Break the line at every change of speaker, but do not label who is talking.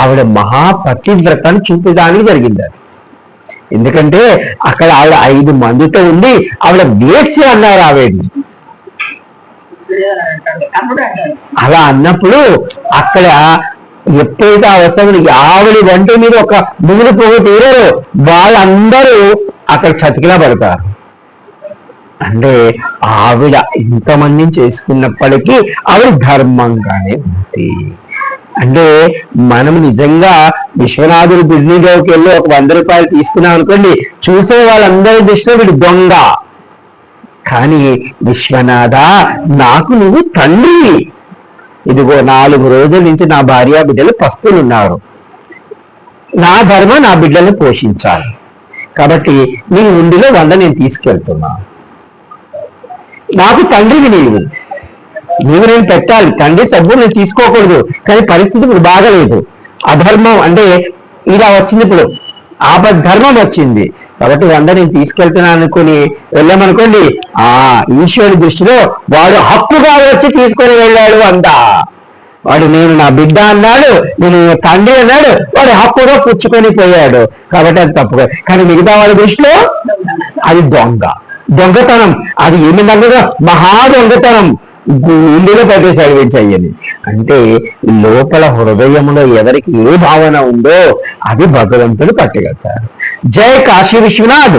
ఆవిడ మహాపతివ్రతను చూపించడానికి జరిగింది అది. ఎందుకంటే అక్కడ ఆవిడ ఐదు మందితో ఉండి ఆవిడ వేసి అన్నారు ఆవిడని అలా అన్నప్పుడు అక్కడ ఎప్పుడైతే ఆ వస్తువుని ఆవిడ వంటి మీద ఒక ముగ్గురు పొగ తీరారో వాళ్ళందరూ అక్కడ చతికిలా పడతారు. అంటే ఆవిడ ఇంతమందిని చేసుకున్నప్పటికీ ఆవిడ ధర్మంగానే ఉంది. అంటే మనం నిజంగా విశ్వనాథుడు బిడ్నీలోకి వెళ్ళి ఒక వంద రూపాయలు తీసుకున్నాం అనుకోండి చూసే వాళ్ళందరి దృష్టిలో వీడు దొంగ. కానీ విశ్వనాథ నాకు నువ్వు తండ్రి. ఇదిగో నాలుగు రోజుల నుంచి నా భార్య బిడ్డలు పస్తులున్నారు. నా ధర్మ నా బిడ్డలను పోషించాలి. కాబట్టి నీ ఉండిలో వంద నేను తీసుకెళ్తున్నా. నాకు తండ్రివి నీవు. నీవు నేను పెట్టాలి. తండ్రి సబ్బు నేను తీసుకోకూడదు. కానీ పరిస్థితి ఇప్పుడు బాగలేదు. అధర్మం అంటే ఇలా వచ్చింది ఇప్పుడు. ఆపద్ధర్మం వచ్చింది. కాబట్టి వంద నేను తీసుకెళ్తున్నాను అనుకుని వెళ్ళామనుకోండి ఆ ఈశ్వరుడి దృష్టిలో వాడు హక్కుగా వచ్చి తీసుకొని వెళ్ళాడు అంట. వాడు నేను నా బిడ్డ అన్నాడు నేను తండ్రి అన్నాడు వాడు హక్కుగా పుచ్చుకొని పోయాడు. కాబట్టి అది తప్పు కానీ మిగతా వాళ్ళ దృష్టిలో అది దొంగ. దొంగతనం. అది ఏమి దగ్గర మహా దొంగతనం. గుండెలో పెట్టేశాడు వీడు అంటే లోపల హృదయంలో ఎవరికి ఏ భావన ఉందో అది భగవంతుడు పట్టగలుగుతారు జై కాశీ విశ్వనాథ్.